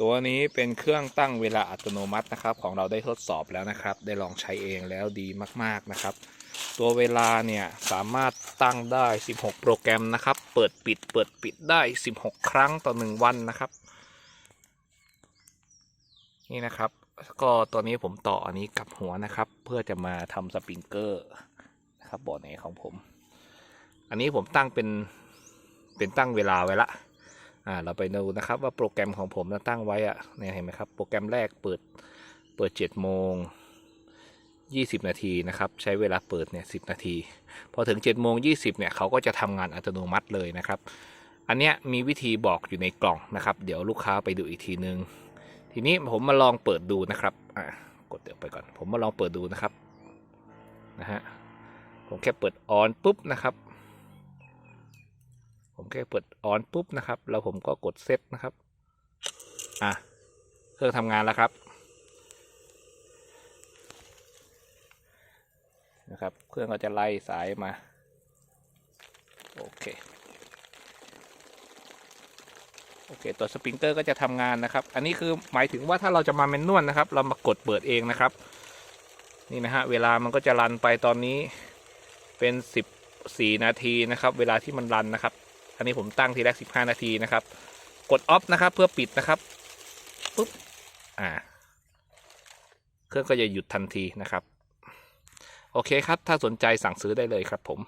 ตัวนี้เป็นเครื่องตั้งเวลาอัตโนมัตินะครับ ของเราได้ทดสอบแล้วนะครับ ได้ลองใช้เองแล้วดีมาก ๆนะครับ ตัวเวลาเนี่ยสามารถตั้งได้ 16 โปรแกรมนะครับ เปิดปิดเปิดปิดได้ 16 ครั้งต่อ 1 วันนะครับ นี่นะครับ ก็ตัวนี้ผมต่ออันนี้กับหัวนะครับ เพื่อจะมาทำสปริงเกอร์นะครับบ่อไหนของผม อันนี้ผมตั้งเป็นเป็นตั้งเวลาไว้ละ อ่าเราไปดูนะครับว่าโปรแกรมของผมเราตั้งไว้อะเนี่ยเห็นไหมครับโปรแกรมแรกเปิดเปิด7โมง20 นาทีนะครับ ใช้เวลาเปิดเนี่ย10 นาที พอถึง7โมง20เนี่ยเขาก็จะทำงานอัตโนมัติเลยนะครับ อันเนี้ยมีวิธีบอกอยู่ในกล่องนะครับ เดี๋ยวลูกค้าไปดูอีกทีนึง ทีนี้ผมมาลองเปิดดูนะครับอ่ากดเดี๋ยวไปก่อน ผมมาลองเปิดดูนะครับนะฮะผมแค่เปิดออนปุ๊บนะครับ ผมแค่เปิดออนปุ๊บนะครับ แล้วผมก็กดเซตนะครับ อะ เครื่องทำงานแล้วครับ นะครับ เครื่องก็จะไล่สายมา โอเค โอเค ตัวสปริงเกอร์ก็จะทำงานนะครับ อันนี้คือหมายถึงว่าถ้าเราจะมาเมนนวลนะครับ เรามากดเปิดเองนะครับ นี่นะฮะ เวลามันก็จะรันไปตอนนี้เป็น14นาทีนะครับ เวลาที่มันรันนะครับ อันนี้ผมตั้งทีแรก 15 นาทีนะครับ กดออฟนะครับ เพื่อปิดนะครับปุ๊บอ่า เครื่องก็จะหยุดทันทีนะครับ โอเคครับ ถ้าสนใจสั่งซื้อได้เลยครับผม